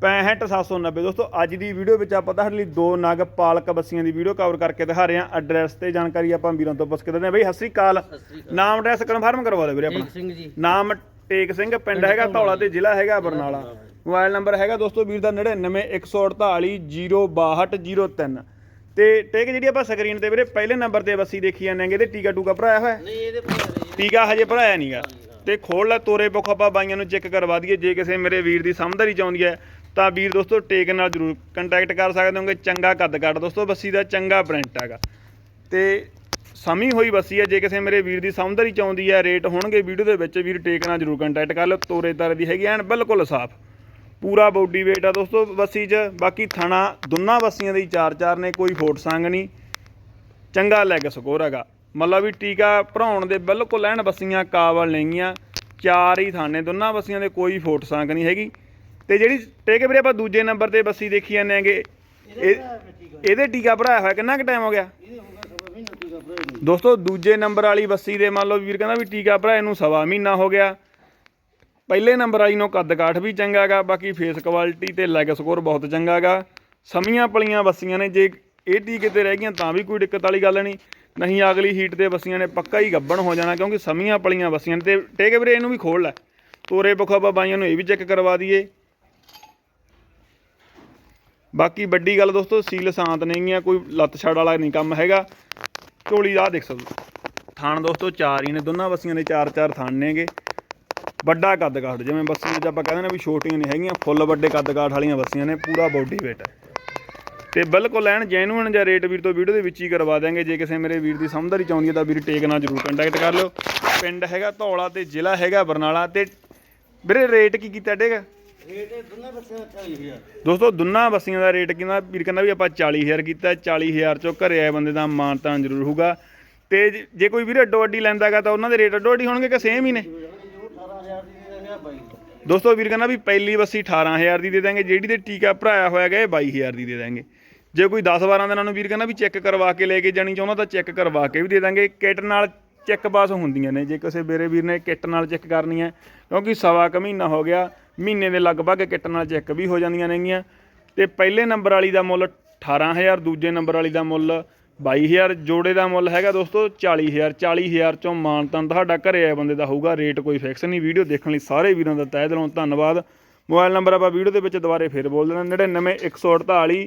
65790 ਦੋਸਤੋ ਅੱਜ ਦੀ ਵੀਡੀਓ ਵਿੱਚ ਆਪਾਂ ਤੁਹਾਡੇ ਲਈ ਦੋ ਨਗ ਪਾਲਕ ਬੱਸੀਆਂ ਦੀ ਵੀਡੀਓ ਕਵਰ ਕਰਕੇ ਦਿਖਾ ਰਹੇ ਹਾਂ। ਐਡਰੈਸ ਤੇ ਜਾਣਕਾਰੀ ਆਪਾਂ ਵੀਰਾਂ ਤੋਂ ਪੁੱਛ ਕੇ ਦਿੰਦੇ ਹਾਂ। ਬਈ ਸਤਿ ਸ੍ਰੀ ਅਕਾਲ। ਨਾਮ ਐਡਰੈਸ ਕਨਫਰਮ ਕਰਵਾ ਦਿਓ ਵੀਰੇ ਆਪਣਾ। ਸਿੰਘ ਜੀ। ਨਾਮ ਟੇਕ ਸਿੰਘ ਪਿੰਡ ਹੈਗਾ ਧੌਲਾ ਤੇ ਜ਼ਿਲ੍ਹਾ ਹੈਗਾ ਬਰਨਾਲਾ। ਮੋਬਾਈਲ ਨੰਬਰ ਹੈਗਾ ਦੋਸਤੋ ਵੀਰ ਦਾ 9914806203 ਤੇ ਟੇਕ ਜਿਹੜੀ ਆਪਾਂ ਸਕਰੀਨ ਤੇ ਵੀਰੇ ਪਹਿਲੇ ਨੰਬਰ ਤੇ ਬੱਸੀ ਦੇਖੀ ਜਾਂਦੇ ਆਂਗੇ ਤੇ ਟੀਕਾ ਟੂਕਾ ਭਰਾਇਆ ਹੋਇਆ? ਨਹੀਂ ਇਹਦੇ ਟੀਕਾ ਹਜੇ ਭਰਾਇਆ ਨਹੀਂਗਾ ਤੇ ਖੋਲ ਲੈ ਤੋਰੇ ਪੁੱਖ, ਆਪਾਂ ਬਾਈਆਂ ਨੂੰ ਚੈੱਕ ਕਰਵਾ ਦਈਏ। ਜੇ ਕਿਸੇ ਮੇਰੇ ਵੀਰ ਦੀ ਸਮਝਦਾਰੀ ਚਾਹੁੰਦੀ ਹੈ, ਤਾਂ ਵੀਰ ਦੋਸਤੋ ਟੇਕ ਨਾਲ ਜਰੂਰ ਕੰਟੈਕਟ ਕਰ ਸਕਦੇ ਹੋਗੇ। ਚੰਗਾ ਕੱਦ ਕੱਟ ਦੋਸਤੋ, ਬੱਸੀ ਦਾ ਚੰਗਾ ਪ੍ਰਿੰਟ ਹੈਗਾ। ਤੇ ਸਮੀ ਹੋਈ ਬੱਸੀ ਹੈ, ਜੇ ਕਿਸੇ ਮੇਰੇ ਵੀਰ ਦੀ ਸਮਝਦਾਰੀ ਚਾਹੁੰਦੀ ਹੈ ਰੇਟ ਹੋਣਗੇ ਵੀਡੀਓ ਦੇ ਵਿੱਚ, ਵੀਰ ਟੇਕ ਨਾਲ ਜਰੂਰ ਕੰਟੈਕਟ ਕਰ ਲਓ। ਤੋਰੇ ਤਾਰੇ ਦੀ ਹੈਗੀ ਐਨ ਬਿਲਕੁਲ ਸਾਫ਼। ਪੂਰਾ ਬੋਡੀ weight ਆ ਦੋਸਤੋ ਬੱਸੀ 'ਚ। ਬਾਕੀ ਥਣਾ ਦੋਨਾਂ ਬੱਸੀਆਂ ਦੇ ਚਾਰ ਚਾਰ ਨੇ, ਕੋਈ ਫੋਟ ਸੰਗ ਨਹੀਂ। ਚੰਗਾ ਲੈਗ ਸਕੋਰ ਹੈਗਾ। ਮਤਲਬ ਵੀ ਟੀਕਾ ਭਰਾਉਣ ਦੇ ਬਿਲਕੁਲ ਐਨ ਬੱਸੀਆਂ ਕਾਬਲ ਨਹੀਂਆਂ ਚਾਰ ਹੀ ਥਾਨੇ ਦੋਨਾਂ ਬੱਸੀਆਂ ਦੇ ਕੋਈ ਫੋਟ ਸੰਗ ਨਹੀਂ ਹੈਗੀ। ਤੇ ਜਿਹੜੀ ਟੇਕ ਵੀਰੇ ਆਪਾਂ ਦੂਜੇ ਨੰਬਰ ਤੇ ਬੱਸੀ ਦੇਖੀ ਜਾਂਦੇ ਆਂਗੇ ਇਹ ਇਹਦੇ ਟੀਕਾ ਭਰਾਇਆ ਹੋਇਆ ਕਿੰਨਾ ਕੁ ਟਾਈਮ ਹੋ ਗਿਆ? ਦੋਸਤੋ ਦੂਜੇ ਨੰਬਰ ਵਾਲੀ ਬੱਸੀ ਦੇ ਮੰਨ ਲਓ ਵੀਰ ਕਹਿੰਦਾ ਵੀ ਟੀਕਾ ਭਰਾਏ ਨੂੰ ਸਵਾ ਮਹੀਨਾ ਹੋ ਗਿਆ। ਪਹਿਲੇ ਨੰਬਰ ਵਾਲੀ ਨੂੰ ਕੱਦ ਕਾਠ ਵੀ ਚੰਗਾ ਹੈਗਾ ਬਾਕੀ ਫੇਸ ਕੁਆਲਿਟੀ ਤੇ ਲੈਗ ਸਕੋਰ ਬਹੁਤ ਚੰਗਾ ਹੈਗਾ ਸਮੀਆਂ ਪਲੀਆਂ ਬੱਸੀਆਂ ਨੇ ਜੇ ਇਹ ਟੀਕੇ ਤੇ ਰਹਿ ਗਈਆਂ ਤਾਂ ਵੀ ਕੋਈ ਦਿੱਕਤ ਵਾਲੀ ਗੱਲ ਨਹੀਂ। ਨਹੀਂ ਅਗਲੀ ਹੀਟ ਤੇ ਬੱਸੀਆਂ ਨੇ ਪੱਕਾ ਹੀ ਗੱਬਣ ਹੋ ਜਾਣਾ ਕਿਉਂਕਿ ਸਮੀਆਂ ਪਲੀਆਂ ਬੱਸੀਆਂ ਨੇ ਤੇ ਟੇਕੇ ਵੀਰੇ ਇਹਨੂੰ ਵੀ ਖੋਲ ਲੈ। ਤੋਰੇ ਬਖਾਬਾ ਬਾਈਆਂ ਨੂੰ ਇਹ ਵੀ ਚੈੱਕ ਕਰਵਾ ਦਈਏ। ਬਾਕੀ ਵੱਡੀ ਗੱਲ ਦੋਸਤੋ, ਸੀਲ ਸ਼ਾਂਤ ਨਹੀਂ ਆ, ਕੋਈ ਲੱਤ ਛੜ ਵਾਲਾ ਨਹੀਂ ਕੰਮ ਹੈਗਾ। ਝੋਲੀ ਦਾ ਦੇਖ ਸਕਦੇ ਥਾਣ ਦੋਸਤੋ ਚਾਰ ਹੀ ਨੇ, ਦੋਨਾਂ ਬੱਸੀਆਂ ਦੇ ਚਾਰ ਚਾਰ ਥਾਣ ਨੇਗੇ। ਵੱਡਾ ਕੱਦ ਕਾਠ, ਜਿਵੇਂ ਬੱਸੀਆਂ 'ਚ ਆਪਾਂ ਕਹਿੰਦੇ ਨੇ ਵੀ ਛੋਟੀਆਂ ਨਹੀਂ ਹੈਗੀਆਂ, ਫੁੱਲ ਵੱਡੇ ਕੱਦ ਕਾਠ ਵਾਲੀਆਂ ਬੱਸੀਆਂ ਨੇ, ਪੂਰਾ ਬੋਡੀ weight ਹੈ। ਤੇ ਬਿਲਕੁਲ ਐਨ ਜੈਨੂਇਨ ਜਾਂ ਰੇਟ ਵੀਰ ਤੋਂ ਵੀਡੀਓ ਦੇ ਵਿੱਚ ਹੀ ਕਰਵਾ ਦਿਆਂਗੇ। ਜੇ ਕਿਸੇ ਮੇਰੇ ਵੀਰ ਦੀ ਸਮਝਦਾਰੀ ਚਾਹੁੰਦੀ ਹੈ ਤਾਂ ਵੀਰ ਟੇਕ ਨਾਲ ਜਰੂਰ ਕੰਟੈਕਟ ਕਰ ਲਿਓ। ਪਿੰਡ ਹੈਗਾ ਧੌਲਾ ਤੇ ਜ਼ਿਲ੍ਹਾ ਹੈਗਾ ਬਰਨਾਲਾ ਤੇ ਵੀਰੇ ਰੇਟ ਕੀ ਕੀਤਾ ਡੇਗਾ? ਰੇਟ ਦੋਨਾਂ ਬੱਸਿਆਂ ਦਾ 40000 ਦੋਸਤੋ ਦੋਨਾਂ ਬੱਸੀਆਂ ਦਾ ਰੇਟ ਕਿੰਨਾ? ਵੀਰ ਕਹਿੰਦਾ ਵੀ ਆਪਾਂ 40000 ਕੀਤਾ 40000 ਚੋਂ ਘਰੇ ਆਏ ਬੰਦੇ ਦਾ ਮਾਨਤਾਨ ਜ਼ਰੂਰ ਹੋਊਗਾ। ਤੇ ਜੇ- ਜੇ ਕੋਈ ਵੀਰ ਅੱਡੋ ਅੱਡੀ ਲੈਂਦਾਗਾ ਤਾਂ ਉਹਨਾਂ ਦੇ ਰੇਟ ਅੱਡੋ ਅੱਡੀ ਹੋਣਗੇ ਕਿ ਸੇਮ ਹੀ ਨੇ ਜੋ 18000 ਦੀ ਦੇ ਦੇਣਾ ਬਾਈ ਦੋਸਤੋ ਵੀਰ ਕਹਿੰਦਾ ਵੀ ਪਹਿਲੀ ਬੱਸੀ 18000 ਦੀ ਦੇ ਦਾਂਗੇ, ਜਿਹੜੀ ਤੇ ਟੀਕਾ ਭਰਾਇਆ ਹੋਇਆ ਹੈਗਾ, ਇਹ 22000 ਦੀ ਦੇ ਦਾਂਗੇ। ਜੇ ਕੋਈ 10 12 ਦਿਨਾਂ ਨੂੰ ਵੀਰ ਕਹਿੰਦਾ ਵੀ ਚੈੱਕ ਕਰਵਾ ਕੇ ਲੈ ਕੇ ਜਾਣੀ ਚਾਹੁੰਦਾ ਤਾਂ ਚੈੱਕ ਕਰਵਾ ਕੇ ਵੀ ਦੇ ਦਾਂਗੇ। ਕਿਟ ਨਾਲ ਚੈੱਕ ਪਾਸ ਹੁੰਦੀਆਂ ਨੇ, ਜੇ ਕਿਸੇ ਮੇਰੇ ਵੀਰ ਨੇ ਕਿਟ ਨਾਲ ਚੈੱਕ ਕਰਨੀ ਹੈ, ਕਿਉਂਕਿ ਸਵਾ ਕੁ ਮਹੀਨਾ ਹੋ ਗਿਆ, ਮਹੀਨੇ ਦੇ ਲਗਭਗ ਕਿਟ ਨਾਲ ਚੈੱਕ ਵੀ ਹੋ ਜਾਂਦੀਆਂ ਨੇਗੀਆਂ। ਤੇ ਪਹਿਲੇ ਨੰਬਰ ਵਾਲੀ ਦਾ ਮੁੱਲ 18000 ਦੂਜੇ ਨੰਬਰ ਵਾਲੀ ਦਾ ਮੁੱਲ 22000 ਜੋੜੇ ਦਾ ਮੁੱਲ ਹੈਗਾ ਦੋਸਤੋ 40000 40000 ਚੋਂ ਮਾਨਤਨ ਤੁਹਾਡਾ ਘਰੇ ਆਏ ਬੰਦੇ ਦਾ ਹੋਊਗਾ, ਰੇਟ ਕੋਈ ਫਿਕਸ ਨਹੀਂ, ਵੀਡੀਓ ਦੇਖਣ ਲਈ ਸਾਰੇ ਵੀਰਾਂ ਦਾ ਤਹਿ ਦਿਲੋਂ ਧੰਨਵਾਦ। ਮੋਬਾਈਲ ਨੰਬਰ ਆਪਾਂ ਵੀਡੀਓ ਦੇ ਵਿੱਚ ਦੁਬਾਰੇ ਫੇਰ ਬੋਲ ਦੇਣਾ 99148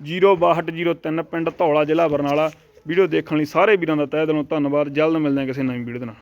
06203 ਪਿੰਡ ਧੌਲਾ ਜ਼ਿਲ੍ਹਾ ਬਰਨਾਲਾ। ਵੀਡੀਓ ਦੇਖਣ ਲਈ ਸਾਰੇ ਵੀਰਾਂ ਦਾ ਤਹਿ ਦਿਲੋਂ ਧੰਨਵਾਦ, ਜਲਦ ਮਿਲਦੇ ਹਾਂ ਕਿਸੇ ਨਵੀਂ ਵੀਡੀਓ ਦੇ ਨਾਲ।